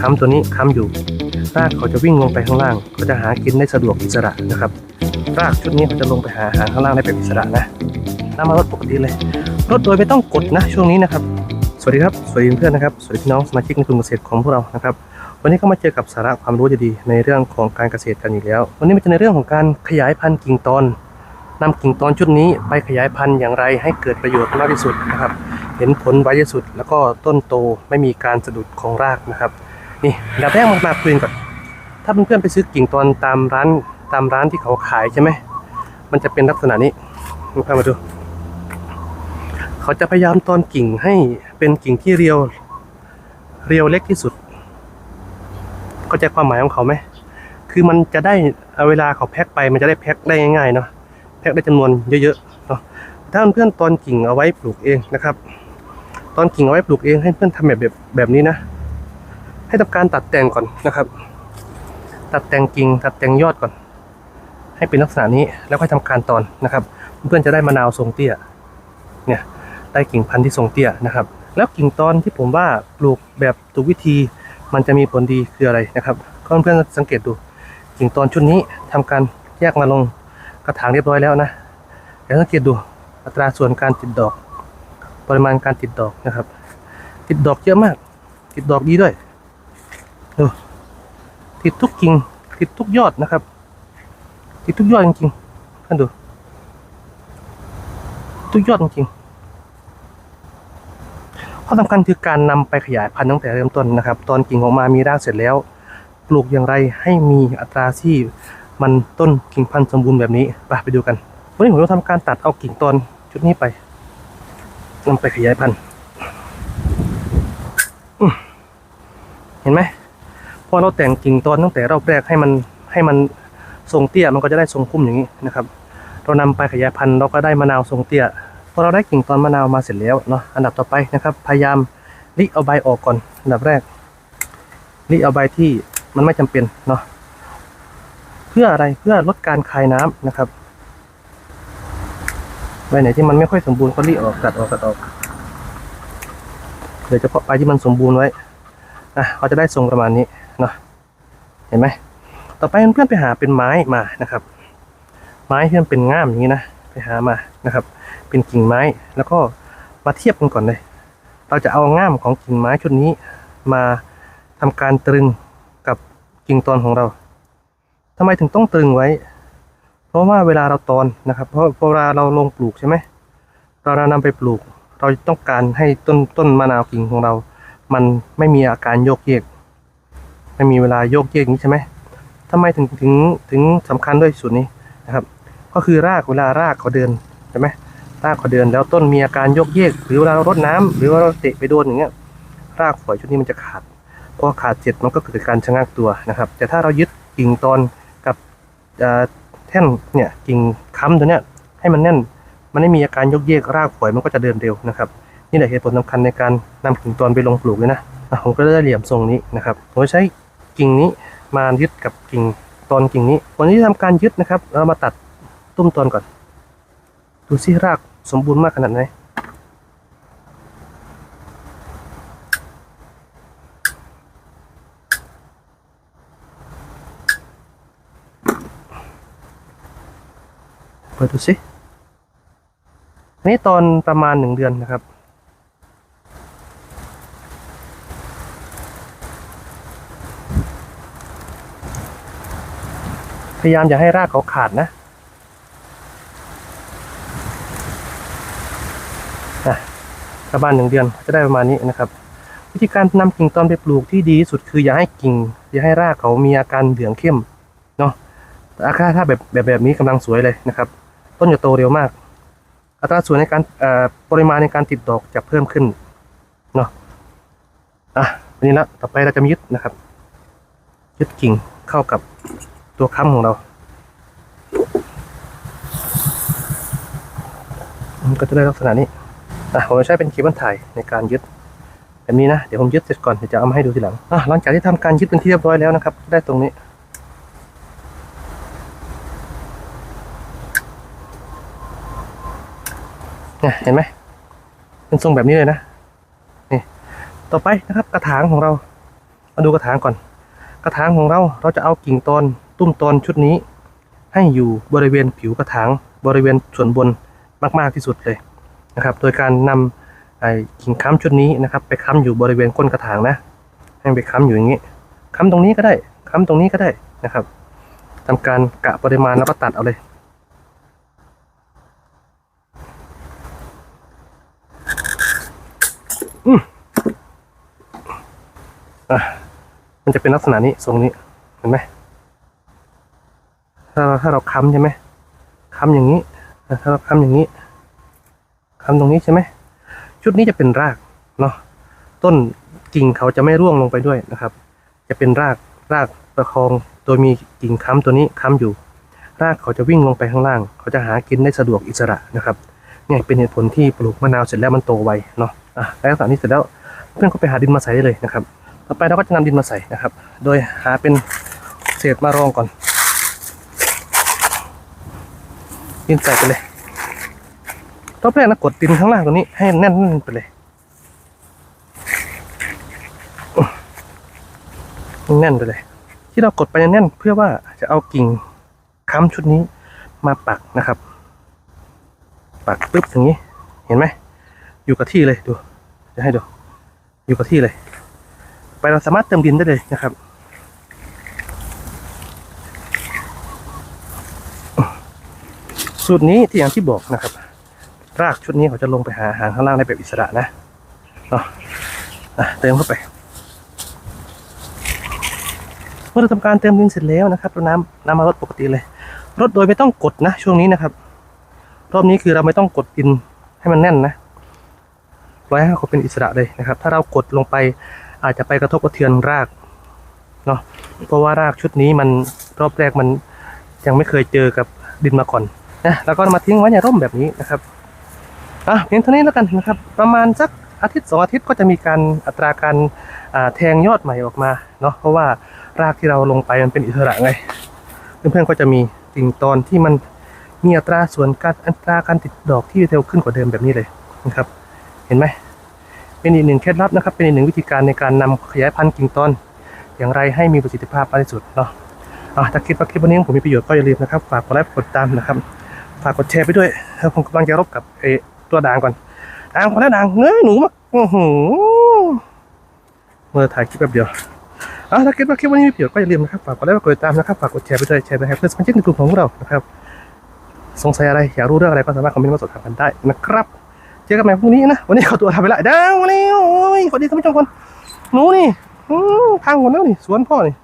ค้ำตัวนี้ค้ำอยู่ รากเขาจะวิ่งลงไปข้างล่างเขาจะหากินได้สะดวกอิสระนะครับ รากชุดนี้เขาจะลงไปหาอาหารข้างล่างได้แบบอิสระนะน้ำมารดปกติเลยรดโดยไม่ต้องกดนะช่วงนี้นะครับ สวัสดีครับ สวัสดีเพื่อนนะครับ สวัสดีพี่น้องสมาชิกในกลุ่มเกษตรของพวกเรานะครับ วันนี้ก็มาเจอกับสาระความรู้ดีๆในเรื่องของการเกษตรกันอีกแล้ว วันนี้มันจะในเรื่องของการขยายพันธุ์กิ่งตอนนำกิ่งตอนชุดนี้ไปขยายพันธุ์อย่างไรให้เกิดประโยชน์มากที่สุดนะครับ เห็นผลไวที่สุด แล้วก็ต้นโตไม่มีการสะดุดของรากนะครับ นี่ดับแรกมามาคุยกันก่อน ถ้าเพื่อนๆไปซื้อกิ่งตอนตามร้านตามร้านที่เขาขายใช่ไหมมันจะเป็นลักษณะนี้มามาดู เขาจะพยายามตอนกิ่งให้เป็นกิ่งที่เรียว เรียวเล็กที่สุดเข้าใจความหมายของเขาไหมคือมันจะได้เอาเวลาเขาแพ็คไปมันจะได้แพ็คได้ง่ายๆเนาะแพ็คได้จำนวนเยอะๆเนาะถ้าเพื่อนๆตอนกิ่งเอาไว้ปลูกเองนะครับ ตอนกิ่งเอาไว้ปลูกเองให้เพื่อนทำแบบแบบแบบนี้นะ ให้ทำการตัดแต่งก่อนนะครับ ตัดแต่งกิ่งตัดแต่งยอดก่อน ให้เป็นลักษณะนี้แล้วค่อยทำการตอนนะครับ เพื่อนจะได้มะนาวทรงเตี้ยเนี่ยได้กิ่งพันธุ์ที่ทรงเตี้ยนะครับ แล้วกิ่งตอนที่ผมว่าปลูกแบบถูกวิธีมันจะมีผลดีคืออะไรนะครับก็เพื่อนๆสังเกตดูกิ่งตอนชุดนี้ทำการแยกมาลงกระถางเรียบร้อยแล้วนะเดี๋ยวสังเกตดูอัตราส่วนการติดดอก ปริมาณการติดดอกนะครับ ติดดอกเยอะมาก ติดดอกดีด้วยดูติดทุกกิ่งติดทุกยอดนะครับ ติดทุกยอดจริงๆท่านดู ทุกยอดจริงๆข้อสำคัญคือการนำไปขยายพันธุ์ตั้งแต่เริ่มต้นนะครับ ตอนกิ่งออกมามีรากเสร็จแล้ว ปลูกอย่างไรให้มีอัตราที่มันต้นกิ่งพันธุ์สมบูรณ์แบบนี้ไปไปดูกันวันนี้ผมจะทำการตัดเอากิ่งตอนชุดนี้ไป นำไปขยายพันธุ์เห็นไหมพอเราแต่งกิ่งตอนตั้งแต่รอบแรกให้มันให้มันทรงเตี้ยมันก็จะได้ทรงพุ่มอย่างนี้นะครับ เรานำไปขยายพันธุ์เราก็ได้มะนาวทรงเตี้ยพอเราได้กิ่งตอนมะนาวมาเสร็จแล้วเนาะอันดับต่อไปนะครับ พยายามริเอาใบออกก่อนอันดับแรกริเอาใบที่มันไม่จำเป็นเนาะเพื่ออะไรเพื่อลดการคายน้ำนะครับ ใบไหนที่มันไม่ค่อยสมบูรณ์ก็ริออกตัดออกตัดออกโดยเฉพาะใบที่มันสมบูรณ์ไว้อะเขาจะได้ทรงประมาณนี้เนาะเห็นไหมต่อไปเพื่อนไปหาเป็นไม้มานะครับ ไม้ที่มันเป็นง่ามอย่างนี้นะไปหามานะครับ เป็นกิ่งไม้แล้วก็มาเทียบกันก่อนเลย เราจะเอาง่ามของกิ่งไม้ชุดนี้ มาทำการตรึงกับกิ่งตอนของเราทำไมถึงต้องตรึงไว้ เพราะว่าเวลาเราตอนนะครับ เพราะเวลาเราลงปลูกใช่ไหมเราเราไปปลูก เราต้องการให้ต้นต้นมะนาวกิ่งของเรา มันไม่มีอาการโยกเยก ไม่มีเวลาโยกเยกนี้ใช่ไหมทำไมถึงถึงถึงสำคัญด้วยส่วนนี้นะครับ ก็คือรากเวลารากเขาเดินใช่ไหมรากเขาเดินแล้วต้นมีอาการโยกเยก หรือเวลาเรารดน้ำหรือว่าเราเตะไปโดนอย่างเงี้ยรากฝอยชุดนี้มันจะขาดพอขาดเสร็จมันก็เกิดการชะงักตัวนะครับ แต่ถ้าเรายึดกิ่งตอนกับอ่อแท่นเนี่ยกิ่งค้ำตัวเนี้ยให้มันแน่น มันไม่มีอาการยกเยกรากฝอยมันก็จะเดินเร็วนะครับนี่แหละเหตุผลสำคัญในการนำกิ่งตอนไปลงปลูกเลยนะผมก็ได้เหลี่ยมทรงนี้นะครับผมใช้กิ่งนี้มายึดกับกิ่งตอนกิ่งนี้วันนี้ทำการยึดนะครับเรามาตัดตุ้มตอนก่อน ดูซิรากสมบูรณ์มากขนาดไหน เปิดดูสินนี้ตอนประมาณหนึ่งเดือนนะครับ พยายามอย่าให้รากเขาขาดนะนะประมาณหนึ่งเดือนจะได้ประมาณนี้นะครับ วิธีการนำกิ่งตอนไปปลูกที่ดีที่สุดคืออย่าให้กิ่ง อย่าให้รากเขามีอาการเหลืองเข้มเนาะแต่อากาถ้าแบบแบบแบบนี้กำลังสวยเลยนะครับ ต้นจะโตเร็วมาก อัตราส่วนในการปริมาณในการติดดอกจะเพิ่มขึ้นเนาะอะวันนี้ละต่อไปเราจะมายึดนะครับ ยึดกิ่งเข้ากับตัวค้ำของเรา มันก็จะได้ลักษณะนี้อะผมจะใช้เป็นเคเบิลถ่ายในการยึดแบบนี้นะ เดี๋ยวผมยึดเสร็จก่อนเดี๋ยวจะเอามาให้ดูทีหลังอะหลังจากที่ทำการยึดเป็นที่เรียบร้อยแล้วนะครับ ได้ตรงนี้ เนี่ยเห็นไหมเป็นทรงแบบนี้เลยนะนี่ต่อไปนะครับกระถางของเรา มาดูกระถางก่อน กระถางของเราเราจะเอากิ่งตอนตุ้มตอนชุดนี้ ให้อยู่บริเวณผิวกระถางบริเวณส่วนบนมาก ๆที่สุดเลยนะครับ โดยการนำไอ้กิ่งค้ำชุดนี้นะครับ ไปค้ำอยู่บริเวณก้นกระถางนะ ให้ไปค้ำอยู่อย่างนี้ ค้ำตรงนี้ก็ได้ ค้ำตรงนี้ก็ได้นะครับทำการกะปริมาณแล้วก็ตัดเอาเลย อืมอะมันจะเป็นลักษณะนี้ทรงนี้เห็นไหมถ้าเราถ้าเราค้ำใช่ไหมค้ำอย่างนี้ถ้าเราค้ำอย่างนี้ค้ำตรงนี้ใช่ไหมชุดนี้จะเป็นรากเนาะต้นกิ่งเขาจะไม่ร่วงลงไปด้วยนะครับ จะเป็นรากรากประคองโดยมีกิ่งค้ำตัวนี้ค้ำอยู่ รากเขาจะวิ่งลงไปข้างล่าง เขาจะหากินได้สะดวกอิสระนะครับเนี่ยเป็นเหตุผลที่ปลูกมะนาวเสร็จแล้วมันโตไวเนาะ อะแล้วจากนี้เสร็จแล้วเพื่อนก็ไปหาดินมาใส่ได้เลยนะครับ ต่อไปเราก็จะนำดินมาใส่นะครับ โดยหาเป็นเศษมารองก่อน ดินใส่ไปเลยรอบแรกนะกดดินข้างล่างตรงนี้ให้แน่นๆไปเลยแน่นไปเลย ที่เรากดไปแน่นเพื่อว่าจะเอากิ่งค้ำชุดนี้มาปักนะครับ ปักปึ๊บอย่างนี้เห็นไหม อยู่กับที่เลยดูจะให้ดูอยู่กับที่เลย ไปเราสามารถเติมดินได้เลยนะครับสูตรนี้ที่อย่างที่บอกนะครับ รากชุดนี้เขาจะลงไปหาอาหารข้างล่างได้แบบอิสระนะเนาะอะเติมเข้าไป เมื่อเราทำการเติมดินเสร็จแล้วนะครับเราน้ำน้ำมารดปกติเลยรดโดยไม่ต้องกดนะ ช่วงนี้นะครับ รอบนี้คือเราไม่ต้องกดดินให้มันแน่นนะ ปล่อยให้เขาเป็นอิสระเลยนะครับ ถ้าเรากดลงไปอาจจะไปกระทบกระเทือนรากเนาะเพราะว่ารากชุดนี้มันรอบแรกมันยังไม่เคยเจอกับดินมาก่อนนะแล้วก็มาทิ้งไว้ในร่มแบบนี้นะครับอะเพียงเท่านี้แล้วกันนะครับ ประมาณสักอาทิตย์สองอาทิตย์ก็จะมีการอัตราการแทงยอดใหม่ออกมาเนาะเพราะว่ารากที่เราลงไปมันเป็นอิสระไง เพื่อนๆก็จะมีกิ่งตอนที่มันมีอัตราส่วนการอัตราการติดดอกที่เร็วขึ้นกว่าเดิมแบบนี้เลยนะครับ เห็นไหม เป็นอีกหนึ่งเคล็ดลับนะครับ เป็นอีกหนึ่งวิธีการในการนำขยายพันธุ์กิ่งตอนอย่างไรให้มีประสิทธิภาพมากที่สุดเนาะอะถ้าคิดว่าคลิปวันนี้ผมมีประโยชน์ก็อย่าลืมนะครับฝากกดไลค์กดติดตามนะครับฝากกดแชร์ไปด้วยแล้วผมกำลังจะรบกับไอ้ตัวด่างก่อนด่างพอแล้วด่างเงยหนูมาโอ้โหเมื่อถ่ายคลิปแป๊บเดียวอะถ้าคิดว่าคลิปวันนี้มีประโยชน์ก็อย่าลืมนะครับฝากกดไลค์กดติดตามนะครับฝากกดแชร์ไปด้วยแชร์ไปให้เพื่อนสมาชิกในกลุ่มของเรานะครับ สงสัยอะไรอยากรู้เรื่องอะไรก็สามารถคอมเมนต์มาสอบถามกันได้นะครับ เจอกันใหม่พรุ่งนี้นะ วันนี้ขอตัวลาไปละดังวันนี้โอ้ยสวัสดีท่านผู้ชมคนหนูนี่ทางหมดแล้วนี่ สวนพ่อนี่